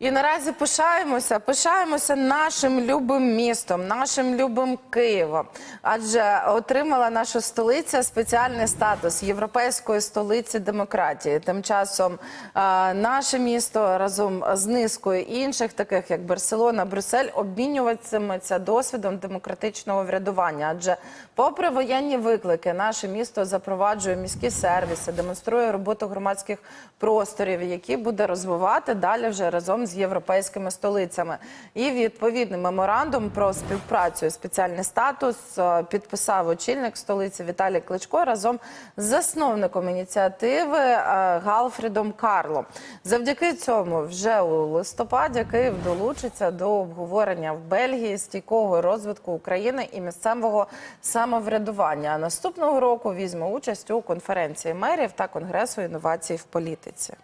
І наразі пишаємося, пишаємося нашим любим містом, нашим любим Києвом. Адже отримала наша столиця спеціальний статус європейської столиці демократії. Тим часом наше місто разом з низкою інших, таких як Барселона, Брюссель, обмінюватиметься досвідом демократичного врядування. Адже, попри воєнні виклики, наше місто запроваджує міські сервіси, демонструє роботу громадських просторів, які буде розвивати далі вже разом з європейськими столицями. І відповідний меморандум про співпрацю спеціальний статус е, підписав очільник столиці Віталій Кличко разом з засновником ініціативи е, Галфрідом Карло. Завдяки цьому вже у листопаді Київ долучиться до обговорення в Бельгії стійкого розвитку України і місцевого самоврядування. А наступного року візьме участь у конференції мерів та конгресу інновацій в політиці.